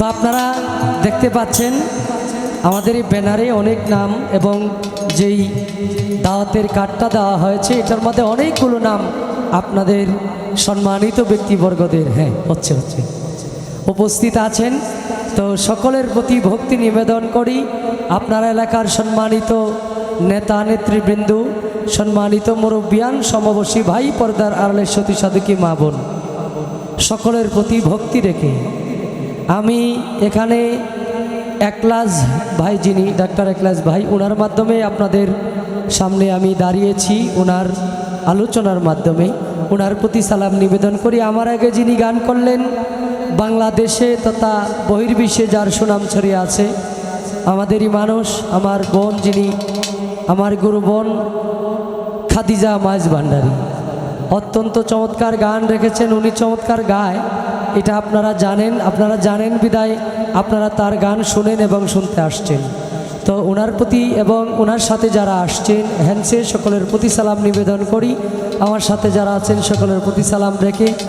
তো আপনারা দেখতে পাচ্ছেন, আমাদের এই ব্যানারে অনেক নাম এবং যেই দাওয়াতের কার্ডটা দেওয়া হয়েছে, এটার মধ্যে অনেকগুলো নাম আপনাদের সম্মানিত ব্যক্তিবর্গদের হ্যাঁ হচ্ছে হচ্ছে। উপস্থিত আছেন, তো সকলের প্রতি ভক্তি নিবেদন করি। আপনার এলাকার সম্মানিত নেতা, নেতৃবৃন্দ, সম্মানিত মুরব্বিয়ান সমবসী ভাই, পর্দার আড়ালের সতী সাধুকী মা বোন, সকলের প্রতি ভক্তি রেখে আমি এখানে একলাস ভাই যিনি, ডাক্তার একলাস ভাই, ওনার মাধ্যমে আপনাদের সামনে আমি দাঁড়িয়েছি, ওনার আলোচনার মাধ্যমে। ওনার প্রতি সালাম নিবেদন করি। আমার আগে যিনি গান করলেন, বাংলাদেশে তথা বহির্বিশ্বে যার সুনাম ছড়িয়ে আছে, আমাদেরই মানুষ, আমার বোন যিনি, আমার গুরু বোন খাদিজা মাইজ ভান্ডারী অত্যন্ত চমৎকার গান রেখেছেন। উনি চমৎকার গায়। এটা আপনারা জানেন আপনারা জানেন বিদায়, আপনারা তার গান শোনেন এবং শুনতে আসছেন। তো ওনার প্রতি এবং ওনার সাথে যারা আসছেন হ্যান্সে সকলের প্রতি সালাম নিবেদন করি। আমার সাথে যারা আছেন, সকলের প্রতি সালাম রেখে